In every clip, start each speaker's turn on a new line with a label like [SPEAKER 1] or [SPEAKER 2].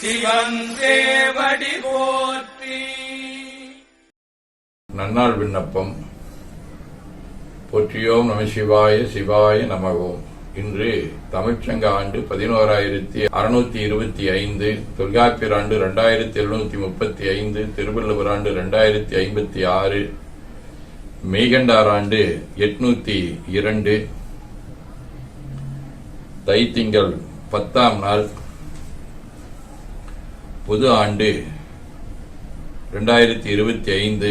[SPEAKER 1] சிவன் போற்றி.
[SPEAKER 2] நன்னாள் விண்ணப்பம். போற்றியோம் நம சிவாய சிவாய நமகோம். இன்று தமிழ்ச்சங்க ஆண்டு பதினோராயிரத்தி அறுநூத்தி இருபத்தி ஐந்து தொல்காப்பியர் ஆண்டு இரண்டாயிரத்தி எழுநூத்தி முப்பத்தி ஐந்து திருவள்ளுவர் ஆண்டு இரண்டாயிரத்தி ஐம்பத்தி ஆறு மெய்கண்டார் ஆண்டு எட்நூத்தி இரண்டு தைத்திங்கள் பத்தாம் நாள் பொது ஆண்டு ரெண்டாயிரத்தி இருபத்தி ஐந்து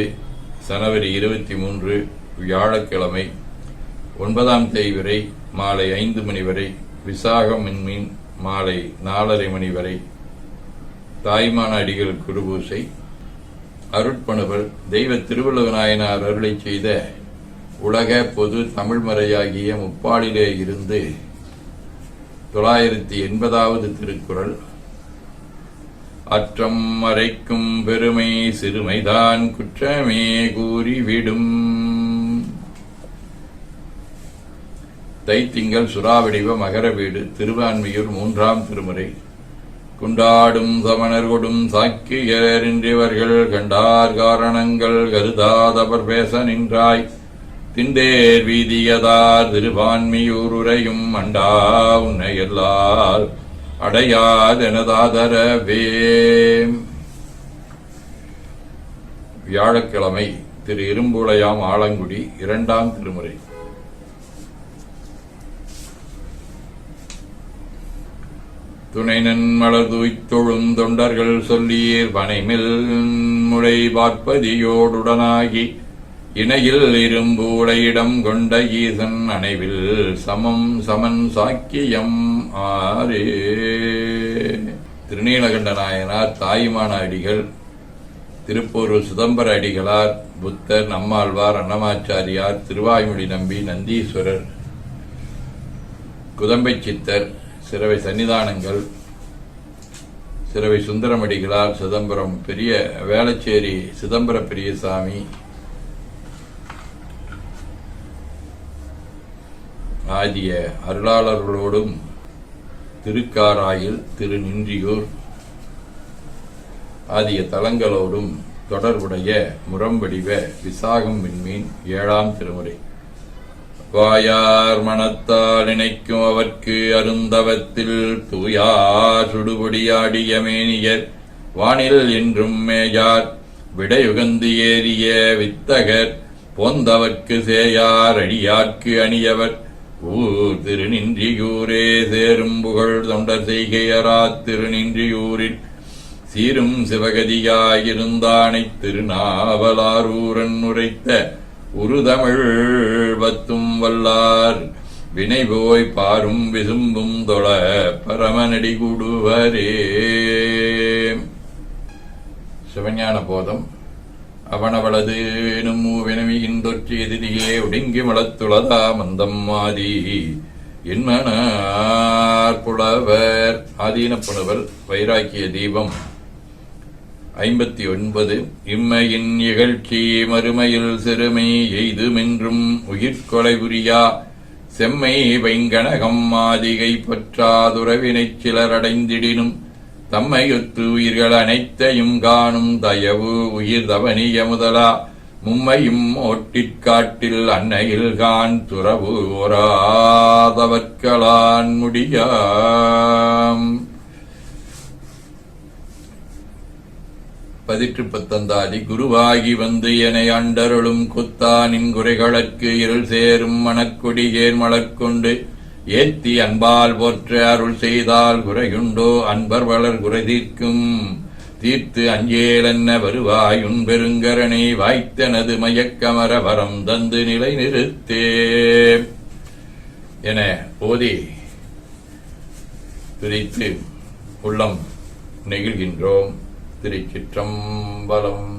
[SPEAKER 2] ஜனவரி இருபத்தி மூன்று வியாழக்கிழமை ஒன்பதாம் தேதி வரை மாலை ஐந்து மணி வரை விசாகம் மின்மீன் மாலை நாலரை மணி வரை தாய்மான அடிகள் குருபூசை அருட்பணுவல் தெய்வ திருவள்ளுவ நாயனார் அருளை செய்த உலக பொது தமிழ்மறையாகிய முப்பாளிலே இருந்து தொள்ளாயிரத்தி எண்பதாவது திருக்குறள் அற்றம் மறைக்கும் பெருமை சிறுமைதான் குற்றமே கூறிவிடும். தைத்திங்கள் சுறாவடிவ மகர வீடு திருவான்மையூர் மூன்றாம் திருமுறை. குண்டாடும் சமணர் கொடும் சாக்கியரின்றவர்கள் கண்டார் காரணங்கள் கருதாதவர் பேச நின்றாய். திண்டேர் வீதியதார் திருவான்மியூர் உரையும் அண்டா உன்னை எல்லார் அடையாதெனதாதரவே. வியாழக்கிழமை திரு இரும்புளையாம் ஆலங்குடி இரண்டாம் திருமுறை. துணை மலர் தூய்த்தொழும் தொண்டர்கள் சொல்லீர் பனைமில் முளை பார்ப்பதியோடுடனாகி இணையில் இரும்பூடையிடம் கொண்ட ஈசன் அணைவில் சமம் சமன் சாக்கியம் ஆரே திருநீலகண்ட நாயனார் தாயுமான அடிகள் திருப்பூர் சிதம்பர அடிகளார் புத்தர் நம்மாழ்வார் அன்னமாச்சாரியார் திருவாய்மொழி நம்பி நந்தீஸ்வரர் குதம்பை சித்தர் சிறவை சன்னிதானங்கள் சிறவை சுந்தரமடிகளார் சிதம்பரம் பெரிய வேளச்சேரி சிதம்பர பெரியசாமி ஆகிய அருளாளர்களோடும் திருக்காராயில் திருநின்றியூர் ஆகிய தலங்களோடும் தொடர்புடைய முரம்படிவ விசாகம் விண்மீன் ஏழாம் திருமுறை. வாயார் மனத்தால் நினைக்கும் அவர்க்கு அருந்தவத்தில் தூயார் சுடுபொடியாடிய மேனியர் வானில் என்றும் மேயார் விடையுகந்து ஏறிய வித்தகர் போந்தவர்க்கு சேயார் அடியார்க்கு அணியவர் ஊர் திருநின்றியூரே சேரும் புகழ் தொண்டர் செய்கையரா திருநின்றியூரில் சீரும் சிவகதியாயிருந்தானை திருநாவலாரூரன் உரைத்த உருதமிழ் பத்தும் வல்லார் வினை போய் பாரும் விசும்பும் தொழ பரமனடி கூடுவரே சிவஞான போதம் அவனவளது எனும் மூவினவியின் தொற்று எதிரியே ஒடுங்கி மலத்துளதா மந்தம் மாதி என்மனார் புலவர் ஆதீன புலவர் வைராக்கிய தீபம். ஐம்பத்தி ஒன்பது இம்மையின் இகழ்ச்சி மறுமையில் சிறுமை எய்துமென்றும் உயிர்கொலை புரியா செம்மை வைங்கனகம் மாதிகை பற்றாதுறவினைச் சிலரடைந்திடினும் தம்மையொத்து உயிர்கள் அனைத்தையும் காணும் தயவு உயிர் தவனிய முதலா. மும்மையும் ஓட்டிற்காட்டில் அன்னையில் கான் துறவு ஓராதவர்களான் முடியாம். பதிற்று பத்தந்தாதி குருவாகி வந்து என அண்டருளும் குத்தானின் குறைகளுக்கு இருள் சேரும் மணக்கொடியேர் மலர்கொண்டு ஏத்தி அன்பால் போற்ற அருள் செய்தால் குறையுண்டோ அன்பர் வளர் குறை தீர்க்கும். தீர்த்து அஞ்சேலென்ன வருவாயுன் பெருங்கரணை வாய்த்தனது மயக்கமர வரம் தந்து நிலை நிறுத்தே. என ஓதி பிரித்து உள்ளம் நெகிழ்கின்றோம் திருச்சிற்றம்பலம்.